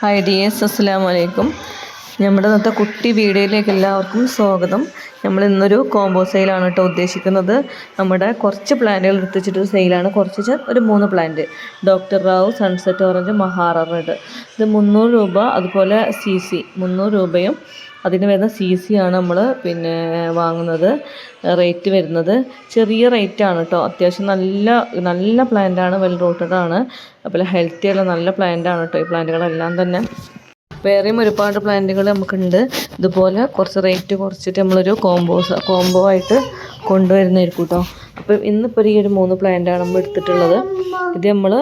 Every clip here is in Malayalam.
ഹായ് ഡി എസ് അസ്സാം വലൈക്കും നമ്മുടെ ഇന്നത്തെ കുട്ടി വീഡിയോയിലേക്ക് എല്ലാവർക്കും സ്വാഗതം. നമ്മൾ ഇന്നൊരു കോംബോ സെയിലാണ് കേട്ടോ ഉദ്ദേശിക്കുന്നത്. നമ്മുടെ കുറച്ച് പ്ലാന്റുകൾ എടുത്തിച്ചിട്ട് സെയിലാണ് കുറച്ച് ഒരു മൂന്ന് plant doctor Rao sunset orange മഹാറ red ഇത് മുന്നൂറ് രൂപ അതുപോലെ സി സി മുന്നൂറ് രൂപയും അതിന് വരുന്ന സി സി ആണ് നമ്മൾ പിന്നെ വാങ്ങുന്നത്. റേറ്റ് വരുന്നത്. ചെറിയ റേറ്റ് ആണ് കേട്ടോ അത്യാവശ്യം നല്ല നല്ല പ്ലാന്റ് ആണ് വെൽ റൂട്ടഡ് ആണ്. അതുപോലെ ഹെൽത്തി ഉള്ള നല്ല പ്ലാന്റ് ആണ് കേട്ടോ ഈ പ്ലാന്റുകളെല്ലാം തന്നെ. വേറെയും ഒരുപാട് പ്ലാന്റുകൾ നമുക്കുണ്ട്. ഇതുപോലെ കുറച്ച് റേറ്റ് കുറച്ചിട്ട് നമ്മളൊരു കോംബോസ് കോംബോ ആയിട്ട് കൊണ്ടുവരുന്നതായിരിക്കും കേട്ടോ അപ്പം ഇന്നിപ്പോൾ ഈ ഒരു മൂന്ന് പ്ലാന്റാണ് നമ്മൾ എടുത്തിട്ടുള്ളത്. ഇത് നമ്മൾ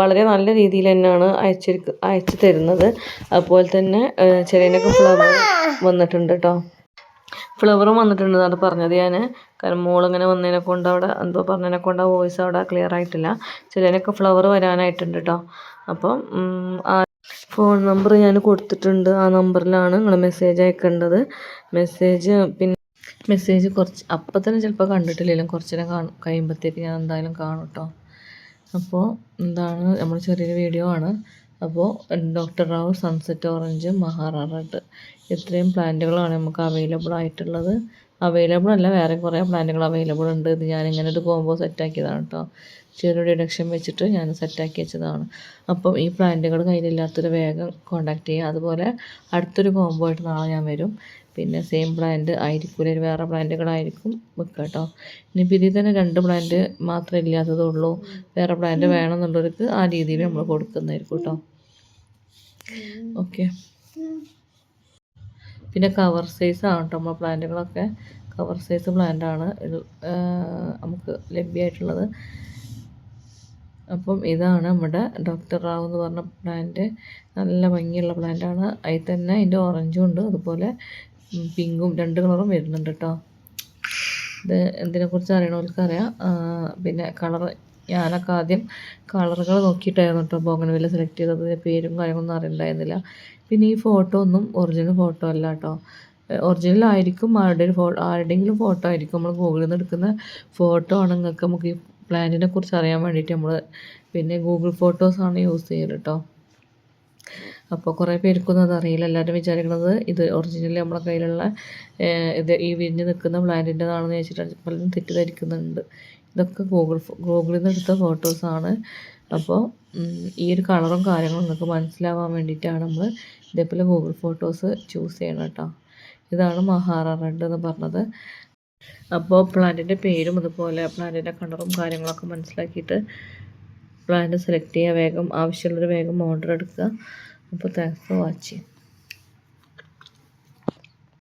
വളരെ നല്ല രീതിയിൽ തന്നെയാണ് അയച്ചിരിക്ക അയച്ചു തരുന്നത്. അതുപോലെ തന്നെ ചെറിയൊക്കെ ഫ്ലവർ വന്നിട്ടുണ്ട് കേട്ടോ ഫ്ലവറും വന്നിട്ടുണ്ട് അത് പറഞ്ഞത് ഞാൻ കാരണം മോളിങ്ങനെ വന്നതിനെ കൊണ്ട് അവിടെ എന്തോ പറഞ്ഞതിനെ കൊണ്ട് ആ വോയിസ് അവിടെ ക്ലിയർ ആയിട്ടില്ല. ചിലതിനൊക്കെ ഫ്ലവർ വരാനായിട്ടുണ്ട് കേട്ടോ അപ്പം ഫോൺ നമ്പർ ഞാൻ കൊടുത്തിട്ടുണ്ട്. ആ നമ്പറിലാണ് നിങ്ങൾ മെസ്സേജ് അയക്കേണ്ടത്. മെസ്സേജ് പിന്നെ മെസ്സേജ് കുറച്ച് അപ്പം തന്നെ ചിലപ്പോൾ കണ്ടിട്ടില്ലെങ്കിലും കുറച്ച് നേരം കാണും. കഴിയുമ്പോഴത്തേക്ക് ഞാൻ എന്തായാലും കാണും കേട്ടോ അപ്പോൾ എന്താണ്? നമ്മൾ ചെറിയൊരു വീഡിയോ ആണ്. അപ്പോൾ doctor Rao sunset orange മഹാറ red ഇത്രയും പ്ലാന്റുകളാണ് നമുക്ക് അവൈലബിൾ ആയിട്ടുള്ളത്. അവൈലബിൾ അല്ല. വേറെ കുറേ പ്ലാന്റുകൾ അവൈലബിൾ ഉണ്ട്. ഇത് ഞാൻ ഇങ്ങനെ ഒരു കോംബോ സെറ്റാക്കിയതാണ് കേട്ടോ ചെറിയ ഡിഡക്ഷൻ വെച്ചിട്ട് ഞാൻ സെറ്റാക്കി വെച്ചതാണ്. അപ്പം ഈ പ്ലാന്റുകൾ കയ്യിലില്ലാത്തൊരു വേഗം കോൺടാക്ട് ചെയ്യുക. അതുപോലെ അടുത്തൊരു കോംബോ ആയിട്ട് നാളെ ഞാൻ വരും. പിന്നെ സെയിം പ്ലാന്റ് ആയിരിക്കില്ല വേറെ പ്ലാന്റുകളായിരിക്കും വെക്കുക കേട്ടോ ഇനിയിപ്പോൾ ഇതിൽ തന്നെ രണ്ട് പ്ലാന്റ് മാത്രമേ ഇല്ലാത്തതുള്ളൂ വേറെ പ്ലാന്റ് വേണമെന്നുള്ളവർക്ക് ആ രീതിയിൽ നമ്മൾ കൊടുക്കുന്നതായിരിക്കും കേട്ടോ ഓക്കെ പിന്നെ കവർ സൈസ് ആണ് കേട്ടോ നമ്മൾ പ്ലാന്റുകളൊക്കെ. കവർ സൈസ് പ്ലാന്റാണ് നമുക്ക് ലഭ്യമായിട്ടുള്ളത് അപ്പം ഇതാണ് നമ്മുടെ ഡോക്ടർ റാവു എന്ന് പറഞ്ഞ പ്ലാന്റ് നല്ല ഭംഗിയുള്ള പ്ലാന്റാണ് അതിൽ തന്നെ അതിന്റെ ഓറഞ്ചും ഉണ്ട്. അതുപോലെ പിങ്കും രണ്ട് കളറും വരുന്നുണ്ട് കേട്ടോ ഇത് എന്തിനെക്കുറിച്ച് അറിയണവർക്ക് അറിയാം പിന്നെ കളർ ഞാനൊക്കെ ആദ്യം കളറുകൾ നോക്കിയിട്ടായിരുന്നു കേട്ടോ ബോഗൺവില്ല സെലക്ട് ചെയ്തത്. പേരും കാര്യങ്ങളൊന്നും അറിയണ്ടായിരുന്നില്ല. പിന്നെ ഈ ഫോട്ടോ ഒന്നും ഒറിജിനൽ ഫോട്ടോ അല്ല കേട്ടോ ഒറിജിനൽ ആയിരിക്കും ആരുടെ ഒരു ഫോ ആരുടെയെങ്കിലും ഫോട്ടോ ആയിരിക്കും നമ്മൾ ഗൂഗിളിൽ നിന്ന് എടുക്കുന്ന ഫോട്ടോ ആണ് നിങ്ങൾക്ക് നമുക്ക് ഈ പ്ലാന്റിനെ കുറിച്ച് അറിയാൻ വേണ്ടിയിട്ട് നമ്മൾ പിന്നെ ഗൂഗിൾ ഫോട്ടോസാണ് യൂസ് ചെയ്യൽ കേട്ടോ അപ്പോൾ കുറേ പേർക്കൊന്നും അതറിയില്ല എല്ലാവരും വിചാരിക്കുന്നത് ഇത് ഒറിജിനൽ നമ്മളെ കയ്യിലുള്ള ഇത് ഈ വിരിഞ്ഞ് നിൽക്കുന്ന പ്ലാന്റിന്റെതാണെന്ന് വെച്ചിട്ട് പലരും തെറ്റിദ്ധരിക്കുന്നുണ്ട്. ഇതൊക്കെ ഗൂഗിൾ ഗൂഗിളിൽ നിന്ന് എടുത്ത ഫോട്ടോസാണ് അപ്പോൾ ഈ ഒരു കളറും കാര്യങ്ങളും നിങ്ങൾക്ക് മനസ്സിലാവാൻ വേണ്ടിയിട്ടാണ് നമ്മൾ ഇതേപോലെ ഗൂഗിൾ ഫോട്ടോസ് ചൂസ് ചെയ്യണം കേട്ടോ ഇതാണ് മഹാറ റെഡ് എന്ന് പറഞ്ഞത്. അപ്പോൾ പ്ലാന്റിന്റെ പേരും അതുപോലെ പ്ലാന്റിന്റെ കളറും കാര്യങ്ങളൊക്കെ മനസ്സിലാക്കിയിട്ട് പ്ലാന്റ് സെലക്ട് ചെയ്യുക വേഗം ആവശ്യമുള്ളൊരു വേഗം ഓർഡർ എടുക്കുക. അപ്പോൾ താങ്ക്സ് ഫോർ വാച്ചിങ്